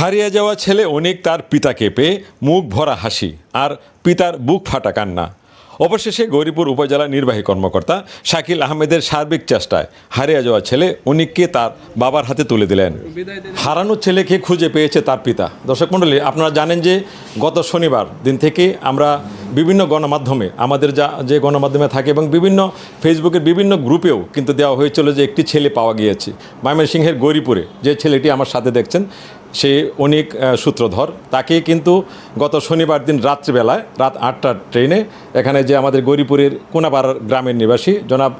হারিয়ে যাওয়া ছেলে অনেক তার পিতাকে পেয়ে মুখ ভরা হাসি আর পিতার বুক ফাটা কান্না। অবশেষে গৌরীপুর উপজেলা নির্বাহী কর্মকর্তা শাকিল আহমেদের সার্বিক চেষ্টায় হারিয়ে যাওয়া ছেলে অনিককে তার বাবার হাতে তুলে দিলেন। হারানো ছেলেকে খুঁজে পেয়েছে তার পিতা। দর্শক মণ্ডলী, আপনারা জানেন যে গত শনিবার দিন থেকে আমরা বিভিন্ন গণমাধ্যমে, আমাদের যা, যে গণমাধ্যমে থাকে এবং বিভিন্ন ফেসবুকের বিভিন্ন গ্রুপেও কিন্তু দেওয়া হয়েছিল যে একটি ছেলে পাওয়া গিয়েছে। ময়মনসিংহের গৌরীপুরে যে ছেলেটি আমার সাথে দেখছেন সে অনেক সূত্রধর তাকে কিন্তু গত শনিবার দিন রাত্রিবেলায় রাত আটটার ট্রেনে এখানে যে আমাদের গৌরীপুরের কোনাপাড়ার গ্রামের নিবাসী জনাব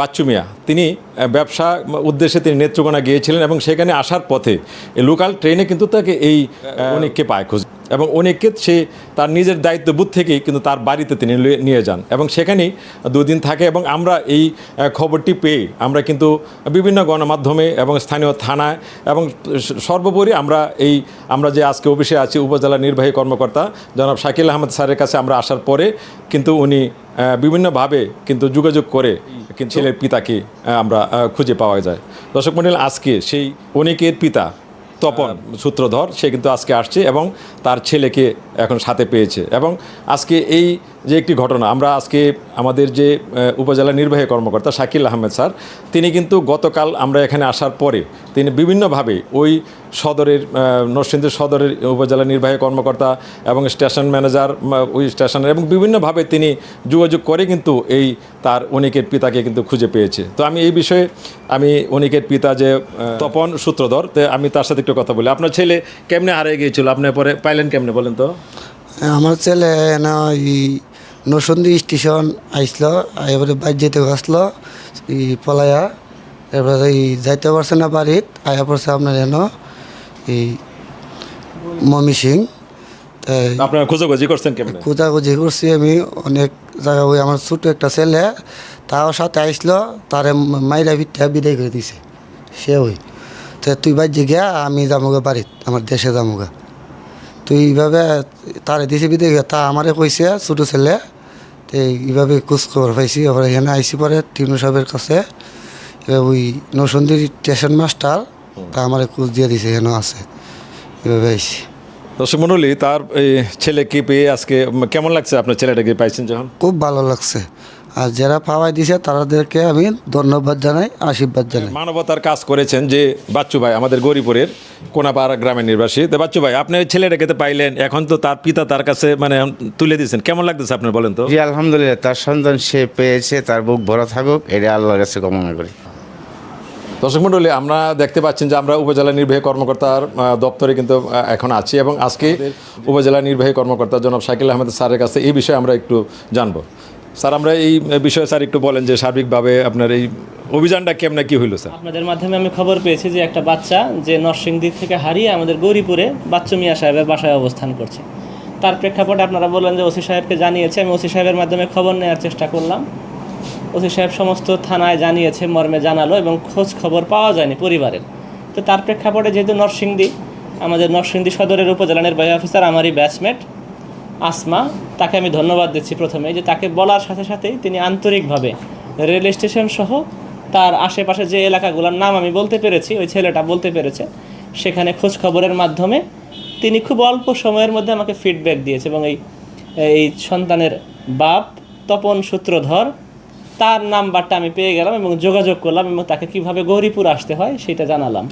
বাচ্চু মিয়া, তিনি ব্যবসা উদ্দেশ্যে তিনি নেত্রকোনা গিয়েছিলেন এবং সেখানে আসার পথে লোকাল ট্রেনে কিন্তু তাকে এই অনেককে পায় খোঁজ। এবং অনেককে সে তার নিজের দায়িত্ববোধ থেকেই কিন্তু তার বাড়িতে তিনি নিয়ে যান। এবং সেখানেই দুদিন থাকে এবং আমরা এই খবরটি পেয়ে আমরা কিন্তু বিভিন্ন গণমাধ্যমে এবং স্থানীয় থানায় এবং সর্বোপরি আমরা এই, আমরা যে আজকে অফিসে আছি উপজেলা নির্বাহী কর্মকর্তা জনাব শাকিল আহমেদ স্যারের কাছে আমরা আসার পরে কিন্তু উনি বিভিন্নভাবে কিন্তু যোগাযোগ করে ছেলের পিতাকে আমরা খুঁজে পাওয়া যায়। দর্শক মন্ডল, আজকে সেই অনেকের পিতা তপন সূত্রধর সে কিন্তু আজকে আসছে এবং তার ছেলেকে এখন সাথে পেয়েছে। এবং আজকে এই যে একটি ঘটনা আমরা আজকে আমাদের যে উপজেলা নির্বাহী কর্মকর্তা শাকিল আহমেদ স্যার তিনি কিন্তু গতকাল আমরা এখানে আসার পরে তিনি বিভিন্নভাবে ওই সদরের নরসিংদী সদরের উপজেলা নির্বাহী কর্মকর্তা এবং স্টেশন ম্যানেজার ওই স্টেশনের এবং বিভিন্নভাবে তিনি যোগাযোগ করে কিন্তু এই তার অনিকের পিতাকে কিন্তু খুঁজে পেয়েছে। তো আমি এই বিষয়ে আমি অনিকের পিতা যে তপন সূত্রধর, তো আমি তার সাথে একটু কথা বলি। আপনার ছেলে কেমনে হারিয়ে গিয়েছিল? আপনি পরে পাইলেন কেমনে বলেন তো? আমার ছেলে না, ওই নসন্দি স্টেশন আইসলো, এবারে বাইর যেতে আসলো পলায়া। এবারে এই যাইতে পারছে না বাড়িত, আয়া পড়ছে আপনার যেন এই মমি সিং। তাই আপনারা খোঁজাখুঁজি করছেন কেমনে? খোঁজাখুঁজি করছি আমি অনেক জায়গা ওই আমার ছোট একটা ছেলে তাও সাথে আইসলো তারে মাইরা ভিটটা বিদায় করে দিছে সে ওই। তো তুই বাইর গিয়া আমি যামোগা বাড়িত আমার দেশে যামোগা। তুই এইভাবে তারে দিছে বিদায় গিয়া তা আমারে কইছে ছোটো ছেলে তো এইভাবে খোঁজ খবর পাইছি এবার এখানে আইসি পরে টিনু সাহেবের কাছে। ওই নসন্দির স্টেশন মাস্টার তা আমারে খোঁজ দিয়ে দিছে এখানে আছে। এভাবে আইসি দর্শক মণ্ডলী তার এই ছেলেকে পেয়ে আজকে কেমন লাগছে আপনার ছেলেটাকে পাইছেন যখন? খুব ভালো লাগছে। আর যারা পাওয়াই দিছে তাদেরকে আমি ধন্যবাদ জানাই আশীর্বাদ জানাই। মানবতার কাজ করেছেন যে বাচ্চু ভাই আমাদের গরিপুরের কোনাপাড়া গ্রামের নির্বাসী। তো বাচ্চু ভাই আপনি ওই ছেলেটাকে তো পাইলেন এখন তো তার পিতা তার কাছে মানে তুলে দিয়েছেন। কেমন লাগতেছে আপনার বলেন তো? জি আলহামদুলিল্লাহ তার সন্তান সে পেয়েছে তার বুক ভরা থাকুক এটা আল্লাহর কাছে কামনা করি। দর্শক মণ্ডলী আমরা দেখতে পাচ্ছেন যে আমরা উপজেলা নির্বাহী কর্মকর্তার দপ্তরে কিন্তু এখন আছি এবং আজকে উপজেলা নির্বাহী কর্মকর্তা জনাব শাকিল আহমেদ স্যারের কাছে এই বিষয়ে আমরা একটু জানব। স্যার আমরা এই বিষয়ে স্যার একটু বলেন যে সার্বিকভাবে আপনার এই অভিযানটা কেমন কি হইল স্যার? আপনাদের মাধ্যমে আমি খবর পেয়েছি যে একটা বাচ্চা যে নরসিংদী থেকে হারিয়ে আমাদের গৌরীপুরে বাচ্চু মিয়া সাহেবের বাসায় অবস্থান করছে। তার প্রেক্ষাপটে আপনারা বললেন যে ওসি সাহেবকে জানিয়েছে আমি ওসি সাহেবের মাধ্যমে খবর নেওয়ার চেষ্টা করলাম। ওসি সাহেব সমস্ত থানায় জানিয়েছে, মর্মে জানালো এবং খোঁজ খবর পাওয়া যায়নি পরিবারের। তো তার প্রেক্ষাপটে যেহেতু নরসিংদী, আমাদের নরসিংদী সদরের উপজেলা নির্বাহী অফিসার আমারই ব্যাচমেট আসমা, তাকে আমি ধন্যবাদ দিচ্ছি প্রথমে যে তাকে বলার সাথে সাথেই তিনি আন্তরিকভাবে রেল স্টেশন সহ তার আশেপাশে যে এলাকাগুলোর নাম আমি বলতে পেরেছি, ওই ছেলেটা বলতে পেরেছে, সেখানে খোঁজ খবরের মাধ্যমে তিনি খুব অল্প সময়ের মধ্যে আমাকে ফিডব্যাক দিয়েছে এবং এই এই সন্তানের বাপ তপন সূত্রধর তার নাম্বারটা আমি পেয়ে গেলাম এবং যোগাযোগ করলাম এবং তাকে কীভাবে গৌরীপুর আসতে হয় সেটা জানালাম।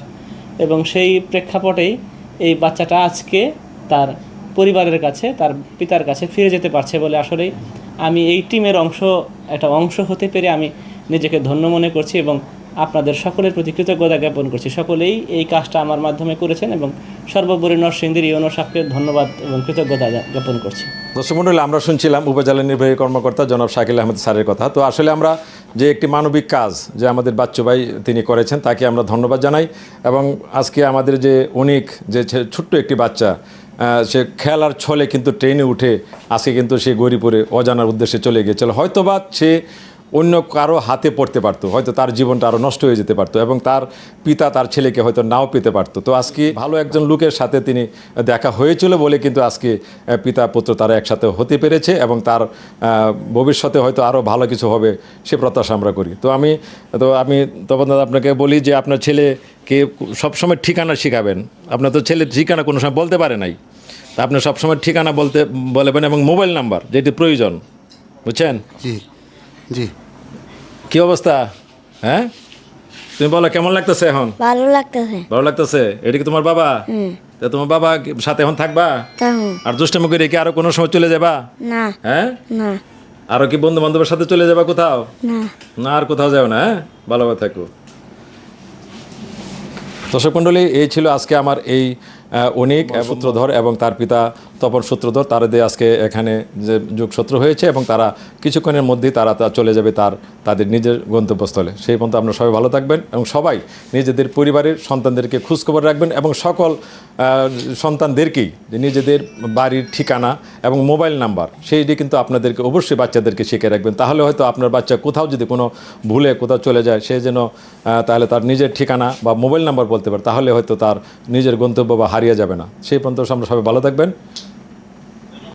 এবং সেই প্রেক্ষাপটেই এই বাচ্চাটা আজকে তার পরিবারের কাছে, তার পিতার কাছে ফিরে যেতে পারছে বলে আসলেই আমি এই টিমের অংশ, একটা অংশ হতে পেরে আমি নিজেকে ধন্য মনে করছি এবং আপনাদের সকলের প্রতি কৃতজ্ঞতা জ্ঞাপন করছি। সকলেই এই কাজটা আমার মাধ্যমে করেছেন এবং সর্বোপরি নরসিংদীর ইউনো সাহেবকে ধন্যবাদ এবং কৃতজ্ঞতা জ্ঞাপন করছি। দর্শক মণ্ডলী আমরা শুনছিলাম উপজেলা নির্বাহী কর্মকর্তা জনাব শাকিল আহমেদ স্যারের কথা। তো আসলে আমরা যে একটি মানবিক কাজ যে আমাদের বাচ্চু ভাই তিনি করেছেন, তাকে আমরা ধন্যবাদ জানাই এবং আজকে আমাদের যে অনেক, যে ছোট্ট একটি বাচ্চা সে খেলার ছলে কিন্তু ট্রেনে উঠে আজকে কিন্তু সে গৌরীপুরে অজানার উদ্দেশ্যে চলে গিয়েছিল। হয়তোবা সে অন্য কারও হাতে পড়তে পারতো, হয়তো তার জীবনটা আরও নষ্ট হয়ে যেতে পারতো এবং তার পিতা তার ছেলেকে হয়তো নাও পেতে পারতো। তো আজকে ভালো একজন লোকের সাথে তিনি দেখা হয়েছিল বলে কিন্তু আজকে পিতা পুত্র তারা একসাথে হতে পেরেছে এবং তার ভবিষ্যতে হয়তো আরও ভালো কিছু হবে সে প্রত্যাশা আমরা করি। তো আমি তো আমি তপন দাদা আপনাকে বলি যে আপনার ছেলেকে সবসময় ঠিকানা শেখাবেন। আপনার তো ছেলে ঠিকানা কোনো সময় বলতে পারে নাই। তা আপনি সবসময় ঠিকানা বলতে বলবেন এবং মোবাইল নাম্বার যেটি প্রয়োজন, বুঝছেন? জি। কি অবস্থা? হ্যাঁ? তুমি বলো কেমন লাগতেছে এখন? ভালো লাগতেছে। ভালো লাগতেছে? এটা কি তোমার বাবা? তা তোমার বাবা কি সাথে এখন থাকবা? আর দুষ্টামি করে কি আরও কোনো সময় চলে যাবা? না। হ্যাঁ? না। আরও কি বন্ধু বান্ধবের সাথে চলে যাবা কোথাও? না। না আর কোথাও যাও না হ্যাঁ? ভালোভাবে থাকো। দর্শক মণ্ডলী এই ছিল আজকে আমার এই অনিক সূত্রধর এবং তার পিতা তপন সূত্রধর তাদের আজকে এখানে যে যোগসূত্র হয়েছে এবং তারা কিছুক্ষণের মধ্যেই তারা তা চলে যাবে তার তাদের নিজের গন্তব্যস্থলে। সেই পর্যন্ত আপনারা সবাই ভালো থাকবেন এবং সবাই নিজেদের পরিবারের সন্তানদেরকে খোঁজখবর রাখবেন এবং সকল সন্তানদেরকেই নিজেদের বাড়ির ঠিকানা এবং মোবাইল নাম্বার সেইটি কিন্তু আপনাদেরকে অবশ্যই বাচ্চাদেরকে শিখে রাখবেন। তাহলে হয়তো আপনার বাচ্চা কোথাও যদি কোনো ভুলে কোথাও চলে যায় সে যেন তাহলে তার নিজের ঠিকানা বা মোবাইল নাম্বার বলতে পারে তাহলে হয়তো তার নিজের গন্তব্য বা হারিয়ে যাবে না। সেই পর্যন্ত আমরা সবাই ভালো থাকবেন।